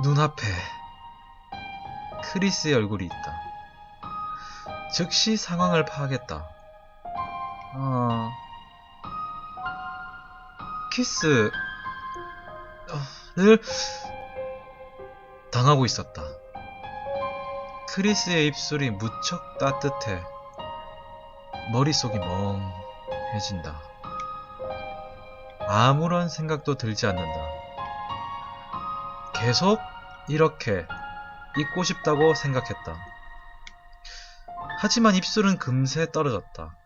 눈앞에 크리스의 얼굴이 있다. 즉시 상황을 파악했다. 어, 키스 를 당하고 있었다. 크리스의 입술이 무척 따뜻해 머릿속이 멍해진다. 아무런 생각도 들지 않는다. 계속 이렇게 잊고 싶다고 생각했다. 하지만 입술은 금세 떨어졌다.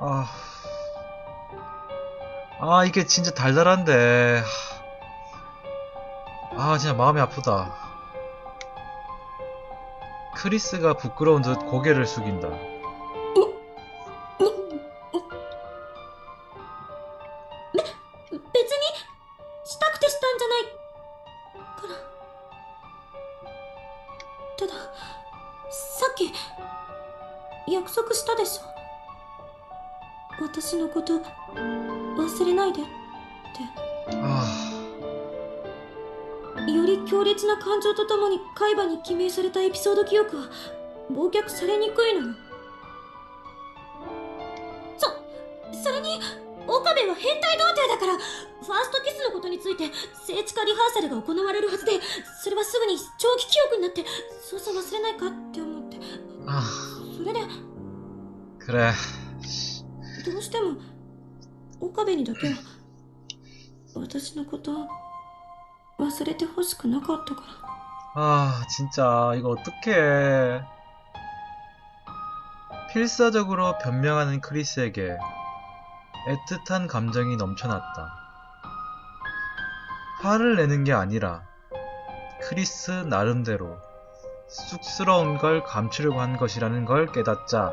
아, 아 이게 진짜 달달한데. 아, 진짜 마음이 아프다. 크리스가 부끄러운 듯 고개를 숙인다. 裁判に記名されたエピソード記憶は忘却されにくいのよ。そそれに岡部は変態童貞だからファーストキスのことについて聖地化リハーサルが行われるはずでそれはすぐに長期記憶になってそうさ忘れないかって思って。ああ。それでくれ。どうしても岡部にだけは私のこと忘れてほしくなかったから。 아, 진짜 이거 어떡해. 필사적으로 변명하는 크리스에게 애틋한 감정이 넘쳐났다. 화를 내는 게 아니라 크리스 나름대로 쑥스러운 걸 감추려고 한 것이라는 걸 깨닫자 아,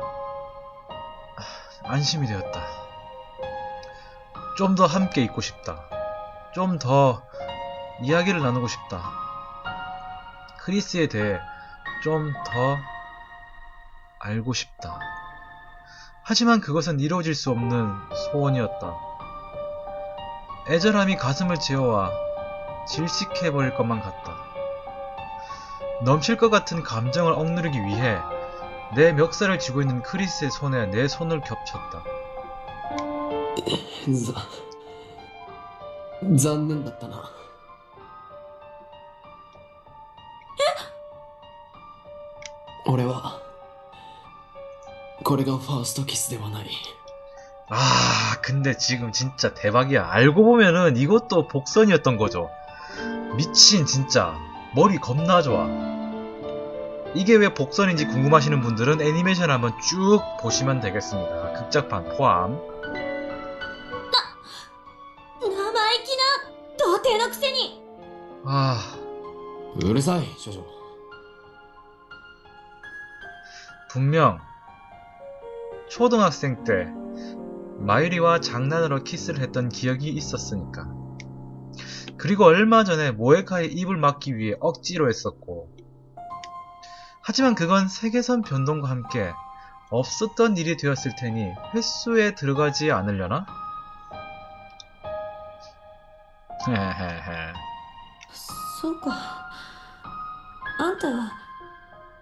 안심이 되었다. 좀 더 함께 있고 싶다. 좀 더 이야기를 나누고 싶다. 크리스에 대해 좀 더 알고 싶다. 하지만 그것은 이루어질 수 없는 소원이었다. 애절함이 가슴을 채워와 질식해버릴 것만 같다. 넘칠 것 같은 감정을 억누르기 위해 내 멱살을 쥐고 있는 크리스의 손에 내 손을 겹쳤다. ざ残念だったな 俺はこれがファーストキスではない 아, 근데 지금 진짜 대박이야. 알고 보면은 이것도 복선이었던 거죠. 미친, 진짜. 머리 겁나 좋아. 이게 왜 복선인지 궁금하시는 분들은 애니메이션 한번 쭉 보시면 되겠습니다. 극작판 포함. 生意気な童貞のくせに 아, うるさい少女 분명 초등학생 때 마유리와 장난으로 키스를 했던 기억이 있었으니까. 그리고 얼마 전에 모에카의 입을 막기 위해 억지로 했었고. 하지만 그건 세계선 변동과 함께 없었던 일이 되었을 테니 횟수에 들어가지 않으려나? 헤헤헤. 소가, 안타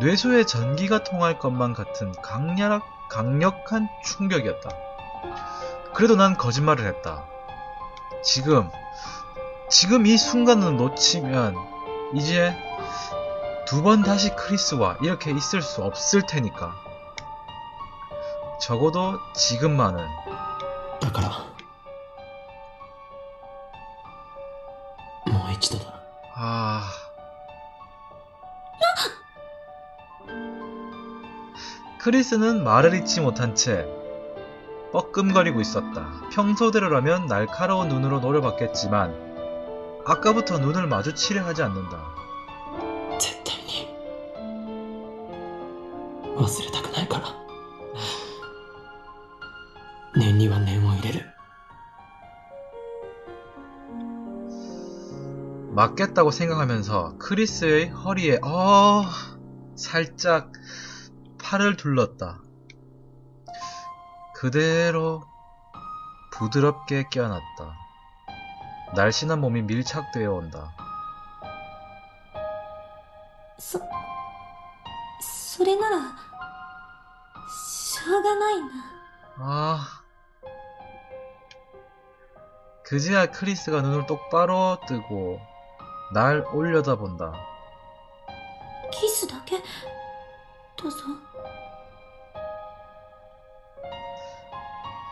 뇌소에 전기가 통할 것만 같은 강렬, 강력한 충격이었다. 그래도 난 거짓말을 했다. 지금, 지금 이 순간을 놓치면, 이제 두 번 다시 크리스와 이렇게 있을 수 없을 테니까. 적어도 지금만은 だからもう一度だ 아. 크리스는 말을 잊지 못한 채 뻐끔거리고 있었다. 평소대로라면 날카로운 눈으로 노려봤겠지만 아까부터 눈을 마주치려 하지 않는다. 絶対に忘れたくないから念には念を入れる 맞겠다고 생각하면서 크리스의 허리에 어 살짝 팔을 둘렀다. 그대로 부드럽게 깨어났다. 날씬한 몸이 밀착되어 온다. そそれならしょうがないな 아. 그제야 크리스가 눈을 똑바로 뜨고 날 올려다본다. キスだけどうぞ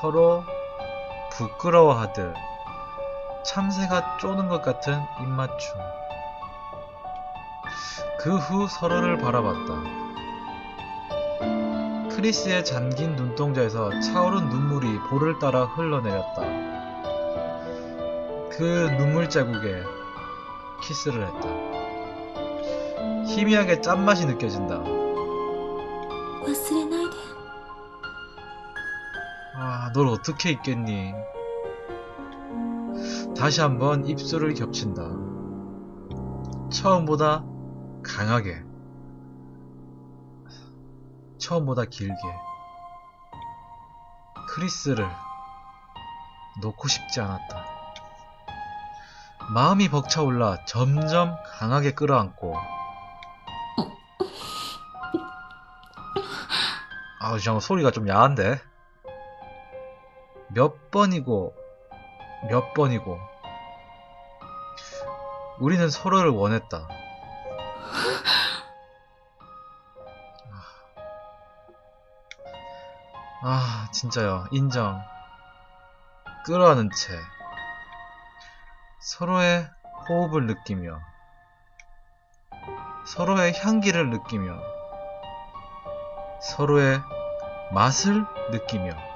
서로 부끄러워하듯 참새가 쪼는 것 같은 입맞춤. 그 후 서로를 바라봤다. 크리스의 잠긴 눈동자에서 차오른 눈물이 볼을 따라 흘러내렸다. 그 눈물 자국에 키스를 했다. 희미하게 짠맛이 느껴진다. 널 어떻게 잊겠니? 다시 한번 입술을 겹친다. 처음보다 강하게. 처음보다 길게. 크리스를 놓고 싶지 않았다. 마음이 벅차올라 점점 강하게 끌어안고 아우 잠깐 소리가 좀 야한데 몇 번이고 몇 번이고 우리는 서로를 원했다. 아, 진짜요. 인정. 끌어안은 채 서로의 호흡을 느끼며 서로의 향기를 느끼며 서로의 맛을 느끼며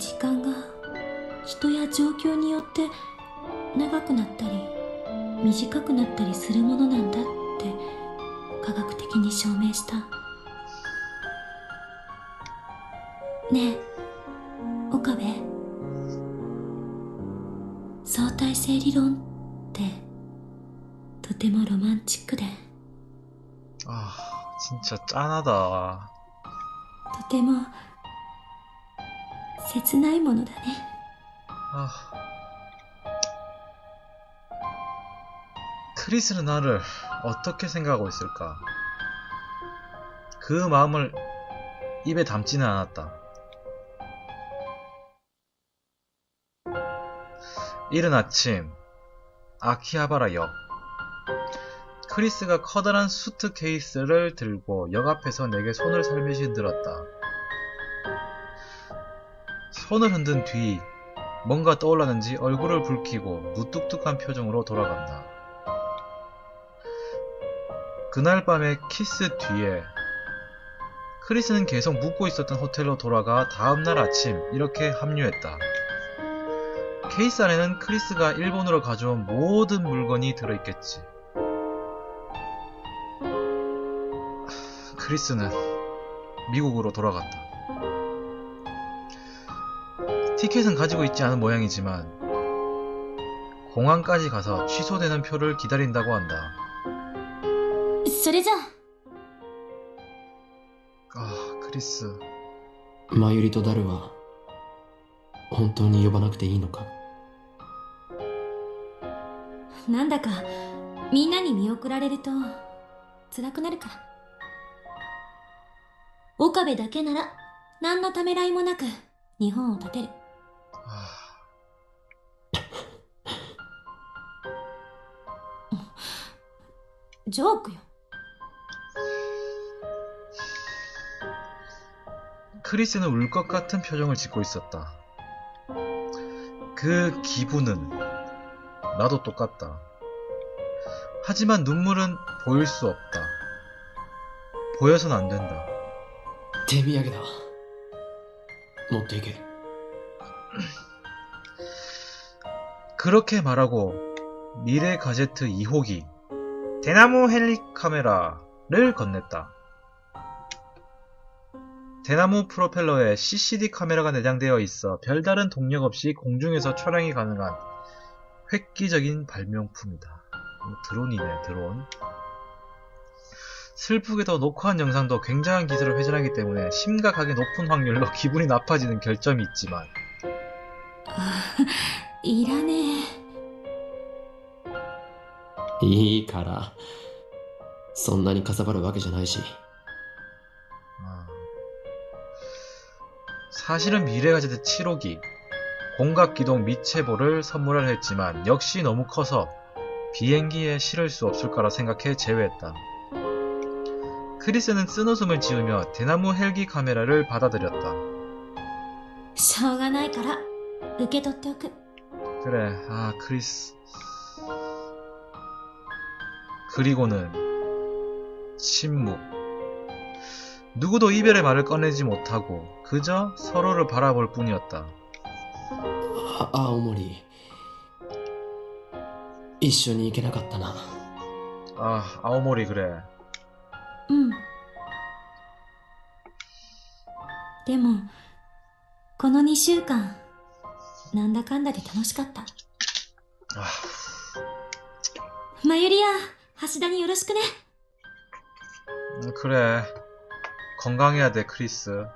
時間が人や状況によって長くなったり短くなったりするものなんだって科学的に証明したねえ岡部相対性理論ってとてもロマンチックで 아, 진짜 짠하다. とても 切ないものだね 아. 크리스는 나를 어떻게 생각하고 있을까? 그 마음을 입에 담지는 않았다. 이른 아침, 아키하바라 역. 크리스가 커다란 수트 케이스를 들고 역 앞에서 내게 손을 살며시 들었다. 손을 흔든 뒤, 뭔가 떠올랐는지 얼굴을 붉히고 무뚝뚝한 표정으로 돌아간다. 그날 밤의 키스 뒤에 크리스는 계속 묵고 있었던 호텔로 돌아가 다음날 아침 이렇게 합류했다. 케이스 안에는 크리스가 일본으로 가져온 모든 물건이 들어있겠지. 크리스는 미국으로 돌아갔다. 티켓은 가지고 있지 않은 모양이지만 공항까지 가서 취소되는 표를 기다린다고 한다. それじゃあ 아, 크리스. マユリとダルは本当に呼ばなくていいのかなんだかみんなに見送られると辛くなるから岡部だけなら何のためらいもなく日本を立てる 아, ジョークよ 크리스는 울 것 같은 표정을 짓고 있었다. 그 기분은 나도 똑같다. 하지만 눈물은 보일 수 없다. 보여선 안 된다. 手土産だ持っていけ 그렇게 말하고 미래 가제트 2호기 대나무 헬리 카메라를 건넸다. 대나무 프로펠러에 CCD 카메라가 내장되어 있어 별다른 동력 없이 공중에서 촬영이 가능한 획기적인 발명품이다. 어, 드론이네, 드론. 슬프게도 녹화한 영상도 굉장한 기술을 회전하기 때문에 심각하게 높은 확률로 기분이 나빠지는 결점이 있지만 いらねえいいからそんなにかさばるわけじゃないし 아. 사실은 미래가제트 7호기 공각기동 미체보를 선물을 했지만 역시 너무 커서 비행기에 실을 수 없을 거라 생각해 제외했다. 크리스는 쓴웃음을 지으며 대나무 헬기 카메라를 받아들였다. しょうがないから受け取っておく 그래, 아, 크리스. 그리고는 침묵. 누구도 이별의 말을 꺼내지 못하고 그저 서로를 바라볼 뿐이었다. あ青森一緒に行けなかったな 아, 아오모리 그래. うんでもこの2週間 なんだかんだで楽しかった 아, まゆりや橋田によろしくね 음, 그래. 건강해야 돼, 크리스.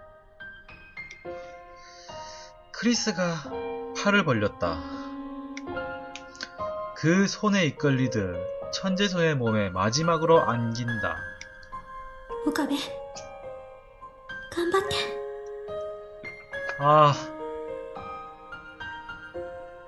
크리스가 팔을 벌렸다. 그 손에 이끌리듯 천재소의 몸에 마지막으로 안긴다. 岡部頑張って 아.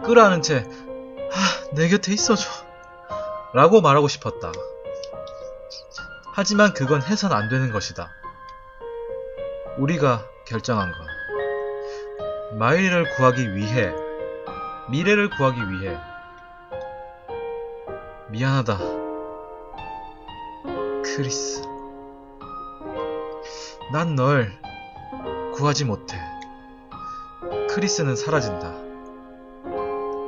끌어안은 채 아, 내 곁에 있어줘. 라고 말하고 싶었다. 하지만 그건 해선 안 되는 것이다. 우리가 결정한 것. 마일을 구하기 위해, 미래를 구하기 위해. 미안하다. 크리스. 난 널 구하지 못해. 크리스는 사라진다.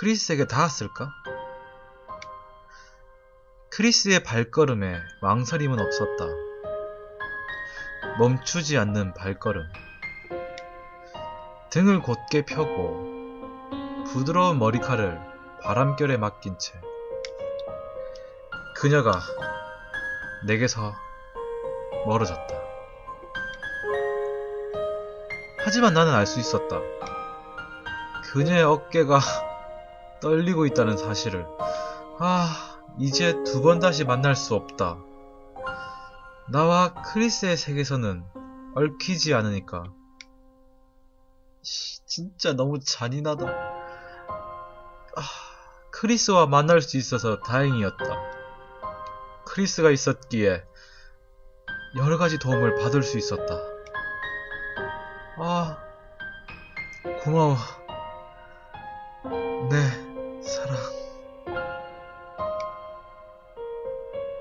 크리스에게 닿았을까? 크리스의 발걸음에 망설임은 없었다. 멈추지 않는 발걸음. 등을 곧게 펴고 부드러운 머리칼을 바람결에 맡긴 채 그녀가 내게서 멀어졌다. 하지만 나는 알 수 있었다. 그녀의 어깨가 떨리고 있다는 사실을. 아, 이제 두 번 다시 만날 수 없다. 나와 크리스의 세계선은 얽히지 않으니까. 씨, 진짜 너무 잔인하다. 아, 크리스와 만날 수 있어서 다행이었다. 크리스가 있었기에 여러 가지 도움을 받을 수 있었다. 아, 고마워. 내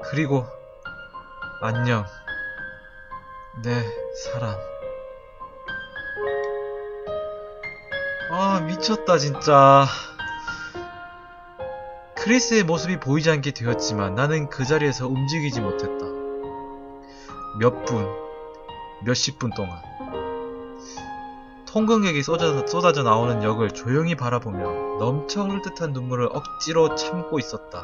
그리고 안녕. 내 사랑. 아, 미쳤다, 진짜. 크리스의 모습이 보이지 않게 되었지만 나는 그 자리에서 움직이지 못했다. 몇 분, 몇십 분 동안. 통근객이 쏟아져, 쏟아져 나오는 역을 조용히 바라보며 넘쳐 흐를 듯한 눈물을 억지로 참고 있었다.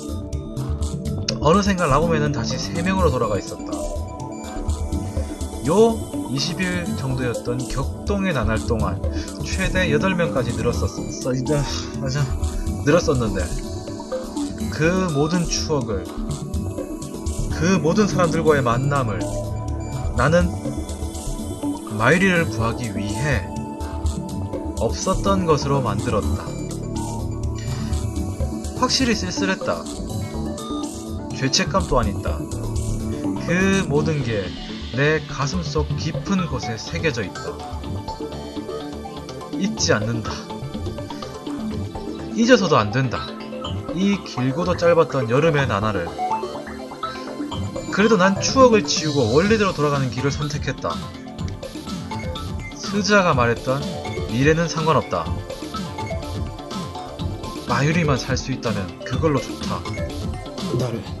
어느샌가 라보맨은 다시 3명으로 돌아가 있었다. 요 20일 정도였던 격동의 나날 동안 최대 8명까지 늘었었어. 이제 맞아. 늘었었는데 그 모든 추억을 그 모든 사람들과의 만남을 나는 마이리를 구하기 위해 없었던 것으로 만들었다. 확실히 쓸쓸했다. 죄책감 또한 있다. 그 모든 게 내 가슴 속 깊은 곳에 새겨져 있다. 잊지 않는다. 잊어서도 안 된다. 이 길고도 짧았던 여름의 나날을. 그래도 난 추억을 지우고 원래대로 돌아가는 길을 선택했다. 스즈아가 말했던 미래는 상관없다. 마유리만 살 수 있다면 그걸로 좋다. ダル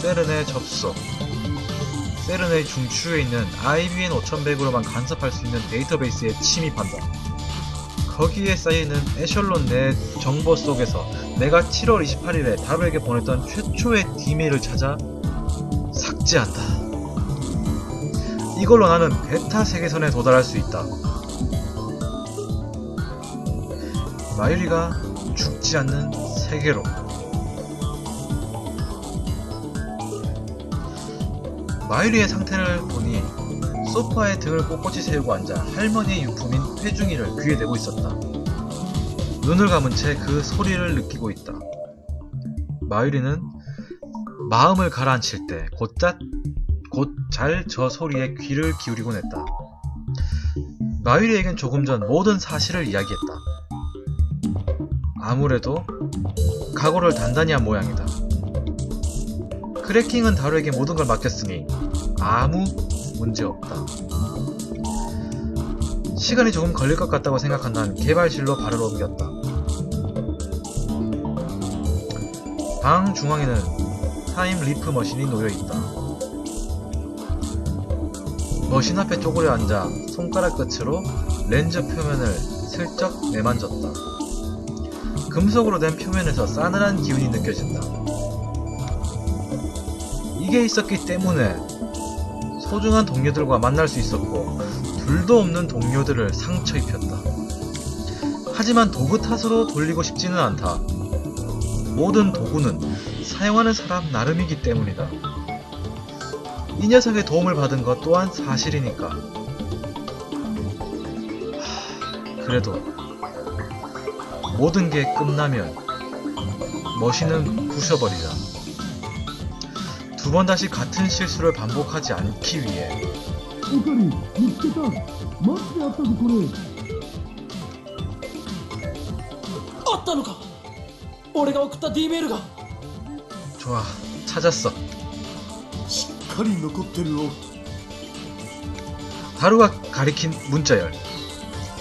세른의 접속, 세른의 중추에 있는 IBN 5100으로만 간섭할 수 있는 데이터베이스에 침입한다. 거기에 쌓이는 에셜론 내 정보 속에서 내가 7월 28일에 다루에게 보냈던 최초의 디메일을 찾아 삭제한다. 이걸로 나는 베타 세계선에 도달할 수 있다. 마유리가 죽지 않는 세계로. 마유리의 상태를 보니 소파에 등을 꼿꼿이 세우고 앉아 할머니의 유품인 회중이를 귀에 대고 있었다. 눈을 감은 채 그 소리를 느끼고 있다. 마유리는 마음을 가라앉힐 때 곧잘 저 소리에 귀를 기울이곤 했다. 마유리에겐 조금 전 모든 사실을 이야기했다. 아무래도 각오를 단단히 한 모양이다. 크래킹은 다루에게 모든 걸 맡겼으니 아무 문제 없다. 시간이 조금 걸릴 것 같다고 생각한 난 개발실로 발을 옮겼다. 방 중앙에는 타임 리프 머신이 놓여 있다. 머신 앞에 쪼그려 앉아 손가락 끝으로 렌즈 표면을 슬쩍 내만졌다. 금속으로 된 표면에서 싸늘한 기운이 느껴진다. 이게 있었기 때문에 소중한 동료들과 만날 수 있었고 둘도 없는 동료들을 상처 입혔다. 하지만 도구 탓으로 돌리고 싶지는 않다. 모든 도구는 사용하는 사람 나름이기 때문이다. 이 녀석의 도움을 받은 것 또한 사실이니까. 하, 그래도 모든 게 끝나면 머신은 부셔버리자. 두 번 다시 같은 실수를 반복하지 않기 위해 좋아, 찾았어. 다루가 가리킨 문자열.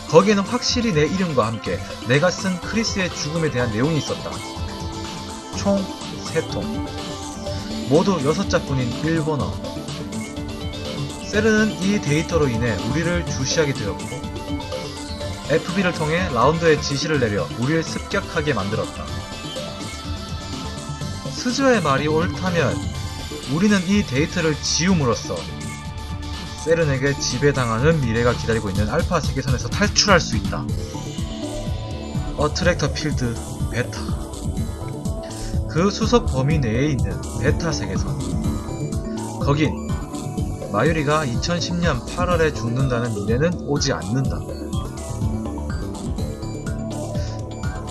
거기에는 확실히 내 이름과 함께 내가 쓴 크리스의 죽음에 대한 내용이 있었다. 총 세통 모두 6자뿐인 일본어 세르는 이 데이터로 인해 우리를 주시하게 되었고 FB를 통해 라운드에 지시를 내려 우리를 습격하게 만들었다. 스즈아의 말이 옳다면 우리는 이 데이터를 지움으로써 세른에게 지배당하는 미래가 기다리고 있는 알파 세계선에서 탈출할 수 있다. 어트랙터 필드 베타 그 수석 범위 내에 있는 베타 세계선. 거긴 마유리가 2010년 8월에 죽는다는 미래는 오지 않는다.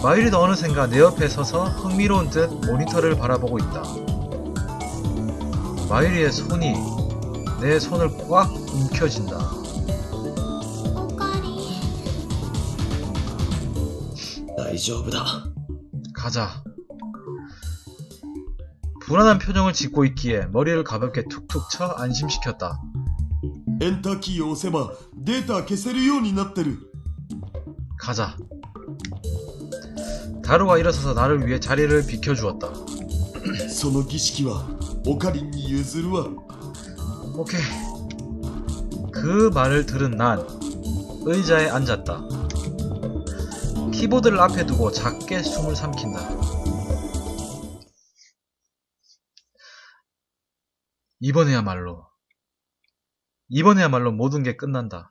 마유리도 어느샌가 내 옆에 서서 흥미로운 듯 모니터를 바라보고 있다. 마유리의 손이 내 손을 꽉 움켜쥔다. 나이저브다. 가자. 불안한 표정을 짓고 있기에 머리를 가볍게 툭툭 쳐 안심시켰다. 엔터키 오세바 데이터 개세를 요니 납대르 가자. 다루가 일어서서 나를 위해 자리를 비켜주었다. その儀式はオカリンに譲るわ. 오케이. 그 말을 들은 난 의자에 앉았다. 키보드를 앞에 두고 작게 숨을 삼킨다. 이번에야말로, 이번에야말로 모든 게 끝난다.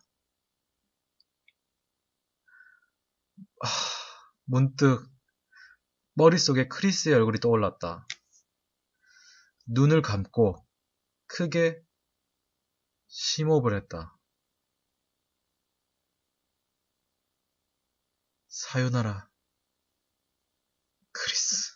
아, 문득 머릿속에 크리스의 얼굴이 떠올랐다. 눈을 감고 크게 심호흡을 했다. 사요나라, 크리스.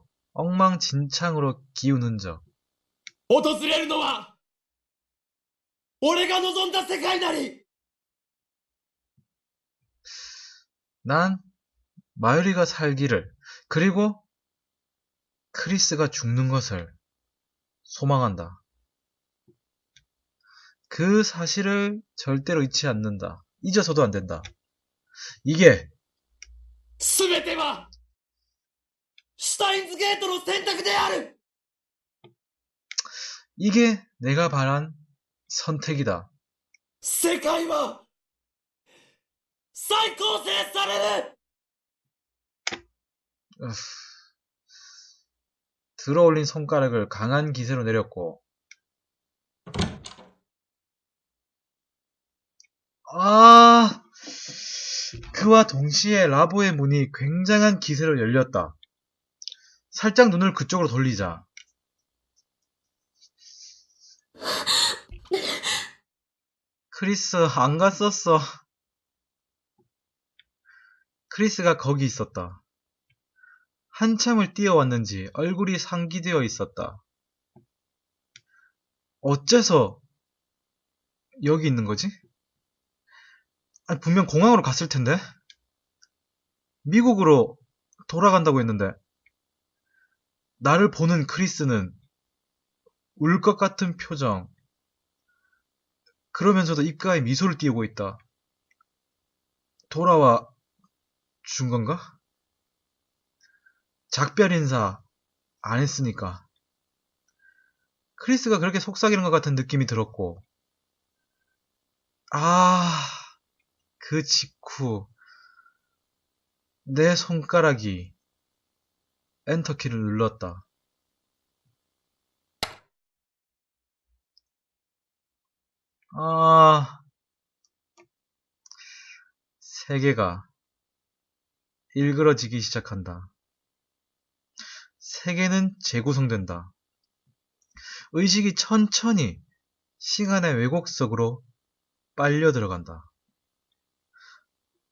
엉망진창으로 기운 흔적. 訪れるのは俺が望んだ世界なり 난 마유리가 살기를 그리고 크리스가 죽는 것을 소망한다. 그 사실을 절대로 잊지 않는다. 잊어서도 안 된다. 이게 全てはシュ タインズゲートの選択である 이게 내가 바란 선택이다. 世界は再構成される 으ff. 들어올린 손가락을 강한 기세로 내렸고 아 그와 동시에 라보의 문이 굉장한 기세로 열렸다. 살짝 눈을 그쪽으로 돌리자 크리스 안 갔었어. 크리스가 거기 있었다. 한참을 뛰어왔는지 얼굴이 상기되어 있었다. 어째서 여기 있는 거지? 아니, 분명 공항으로 갔을 텐데? 미국으로 돌아간다고 했는데, 나를 보는 크리스는 울 것 같은 표정, 그러면서도 입가에 미소를 띄우고 있다. 돌아와 준 건가? 작별 인사 안 했으니까. 크리스가 그렇게 속삭이는 것 같은 느낌이 들었고, 아, 그 직후, 내 손가락이 엔터키를 눌렀다. 아, 세계가 일그러지기 시작한다. 세계는 재구성된다. 의식이 천천히 시간의 왜곡 속으로 빨려 들어간다.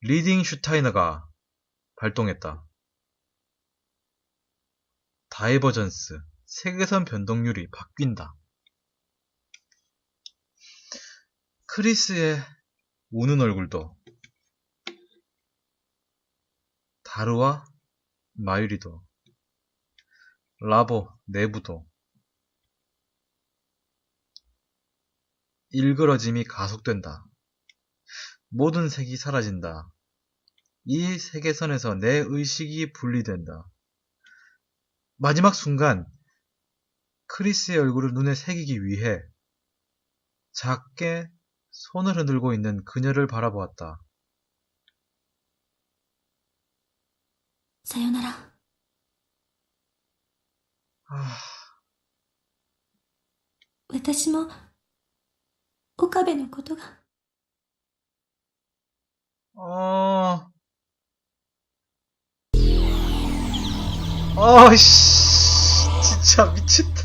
리딩 슈타이너가 발동했다. 다이버전스, 세계선 변동률이 바뀐다. 크리스의 우는 얼굴도 다루와 마유리도 라보 내부도 일그러짐이 가속된다. 모든 색이 사라진다. 이 세계선에서 내 의식이 분리된다. 마지막 순간 크리스의 얼굴을 눈에 새기기 위해 작게 손을 흔들고 있는 그녀를 바라보았다. さよなら 아, 私も岡部のことが 어, 아, 씨, 진짜 미친다.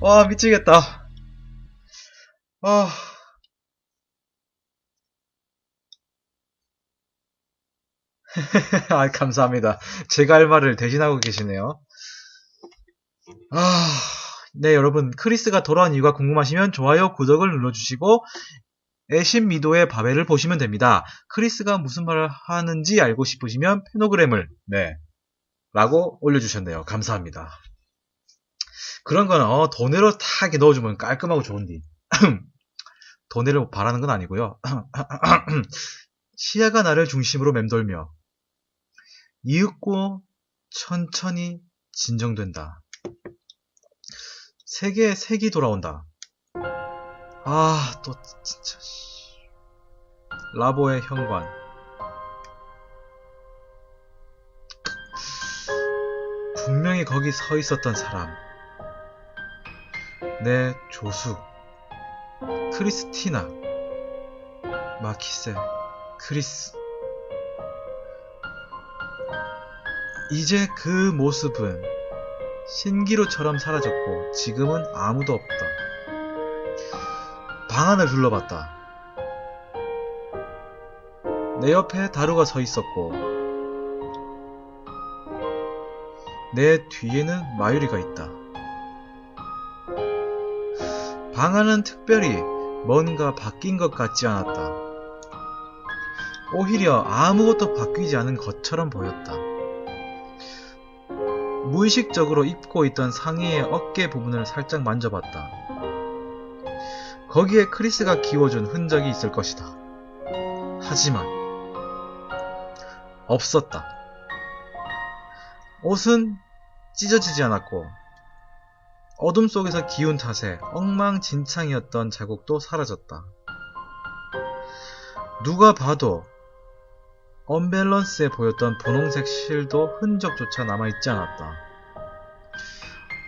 와, 미치겠다. 아, 아, 감사합니다. 제가 할 말을 대신하고 계시네요. 아, 네, 여러분. 크리스가 돌아온 이유가 궁금하시면 좋아요, 구독을 눌러주시고, 애신 미도의 바벨을 보시면 됩니다. 크리스가 무슨 말을 하는지 알고 싶으시면 페노그램을, 네, 라고 올려주셨네요. 감사합니다. 그런 거는, 어, 돈으로 다 이렇게 넣어주면 깔끔하고 좋은디. 돈으로 바라는 건 아니고요. 시야가 나를 중심으로 맴돌며, 이윽고 천천히 진정된다. 세계의 색이 돌아온다. 아, 또 진짜 씨. 라보의 현관. 분명히 거기 서 있었던 사람. 내 조수. 크리스티나. 마키세. 크리스. 이제 그 모습은 신기루처럼 사라졌고 지금은 아무도 없다. 방 안을 둘러봤다. 내 옆에 다루가 서 있었고 내 뒤에는 마유리가 있다. 방 안은 특별히 뭔가 바뀐 것 같지 않았다. 오히려 아무것도 바뀌지 않은 것처럼 보였다. 무의식적으로 입고 있던 상의의 어깨 부분을 살짝 만져봤다. 거기에 크리스가 기워준 흔적이 있을 것이다. 하지만 없었다. 옷은 찢어지지 않았고 어둠 속에서 기운 탓에 엉망진창이었던 자국도 사라졌다. 누가 봐도 언밸런스해 보였던 분홍색 실도 흔적조차 남아있지 않았다.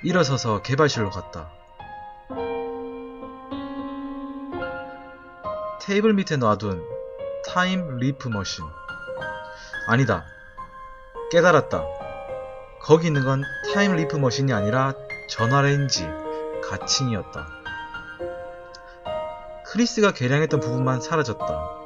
일어서서 개발실로 갔다. 테이블 밑에 놔둔 타임 리프 머신. 아니다. 깨달았다. 거기 있는 건 타임 리프 머신이 아니라 전화레인지, 가칭이었다. 크리스가 개량했던 부분만 사라졌다.